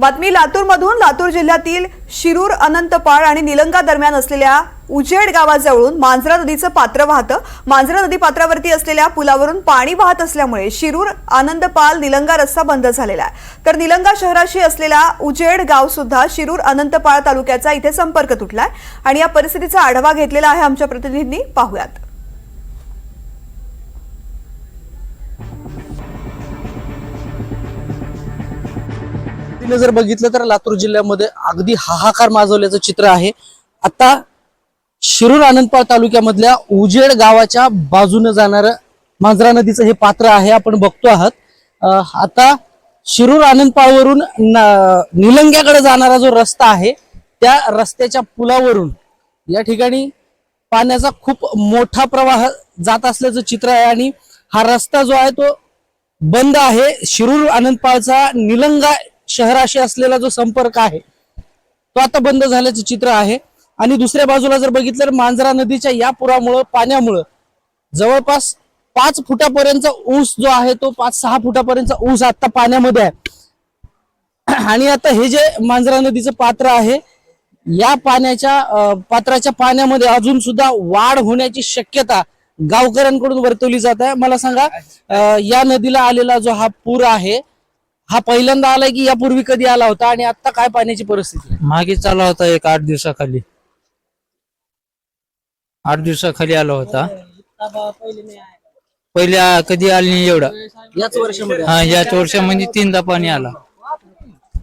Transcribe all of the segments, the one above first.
बातमी लातूरमधून. लातूर जिल्ह्यातील शिरूर अनंतपाळ आणि निलंगा दरम्यान असलेल्या उजेड गावाजवळून मांजरा नदीचं पात्र वाहतं. मांजरा नदी पात्रावरती असलेल्या पुलावरून पाणी वाहत असल्यामुळे शिरूर आनंदपाल निलंगा रस्ता बंद झालेला आहे. तर निलंगा शहराशी असलेला उजेड गाव सुद्धा शिरूर अनंतपाळ तालुक्याचा इथे संपर्क तुटलाय. आणि या परिस्थितीचा आढावा घेतलेला आहे आमच्या प्रतिनिधींनी. पाहुयात. तिने जर बघितलं तर लातूर जिल्ह्यामध्ये अगदी हाहाकार माजवल्याचं चित्र आहे. आता शिरूर आनंदपाळ तालुक्यामधल्या उजेड गावाच्या बाजूने जाणारं मांजरा नदीचं हे पात्र आहे आपण बघतो आहात. आता शिरूर आनंदपाळवरून निलंग्याकडे जाणारा जो रस्ता आहे त्या रस्त्याच्या पुलावरून या ठिकाणी पाण्याचा खूप मोठा प्रवाह जात असल्याचं चित्र आहे आणि हा रस्ता जो आहे तो बंद आहे. शिरूर आनंदपाळचा निलंगा शहराशी असलेला जो संपर्क आहे तो आता बंद झाल्याचं चित्र आहे. आणि दुसऱ्या बाजूला जर बघितलं तर मांजरा नदीच्या या पुरामुळं पाण्यामुळं जवळपास पाच फुटापर्यंत ऊस जो आहे तो पाच सहा फुटापर्यंत ऊस आता पाण्यामध्ये आहे. आणि आता हे जे मांजरा नदीचं पात्र आहे या पाण्याच्या पात्राच्या पाण्यामध्ये अजून सुद्धा वाढ होण्याची शक्यता गावकऱ्यांकडून वर्तवली जात आहे. मला सांगा या नदीला आलेला जो हा पूर आहे हा पहिल्यांदा आलाय की यापूर्वी कधी आला होता आणि आता काय पाण्याची परिस्थिती आहे? मागे चालू होता एक आठ दिवसाखाली. आठ दिवसाखाली आला होता. पहिले आ- कधी आली नाही एवढा. याच वर्षामध्ये हा याच वर्षामध्ये तीनदा पाणी आला.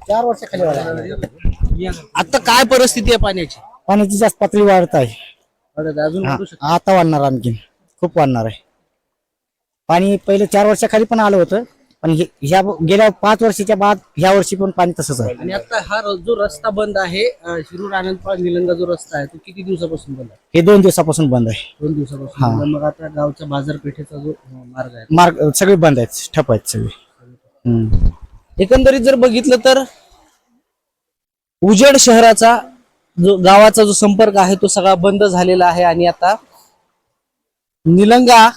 चार वर्षाखाली आता काय परिस्थिती आहे पाण्याची? पाण्याची जास्त पातळी वाढत आहे. अजून वाढू शकते. आता वाढणार आणखी खूप वाढणार आहे. पाणी पहिले चार वर्षाखाली पण आलं होतं. पण हे- ह्या गेल्या पाच वर्षाच्या बाद ह्या वर्षी पण पाणी तसंच आहे आणि आता हा र- जो रस्ता बंद आहे अं, शिरूर आनंदपाळ निलंगा जो रस्ता आहे तो किती दिवसापासून बंद आहे हे दोन दिवसापासून बंद आहे दोन दिवसापासून. बंद आहे. मग आता गावच्या बाजारपेठेचा जो अं, मार्ग आहे मार्ग सगळे बंद आहेत ठप आहेत सगळे हम्म. एकंदरीत जर बघितलं तर उजेड शहराचा जो गावाचा जो संपर्क आहे तो सगळा बंद झालेला आहे आणि आता निलंगा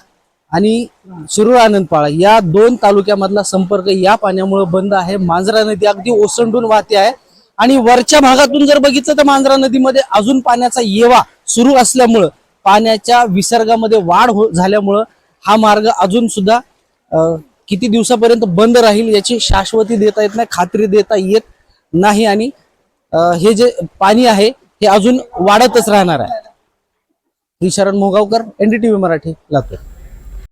आणि सुरूर आनंदपाळा या दोन तालुक्यामधला संपर्क या पाण्यामुळे बंद आहे. मांजरा नदी अगदी ओसंडून वाहते आहे. आणि वरच्या भागातून जर बघितलं तर मांजरा नदीमध्ये अजून पाण्याचा येवा सुरू असल्यामुळं पाण्याच्या विसर्गामध्ये वाढ हो झाल्यामुळं हा मार्ग अजून सुद्धा किती दिवसापर्यंत बंद राहील याची शाश्वती देता येत नाही खात्री देता येत नाही आणि हे जे पाणी आहे हे अजून वाढतच राहणार आहे. श्री शरण मोगावकर एनडीटीव्ही मराठी लातूर.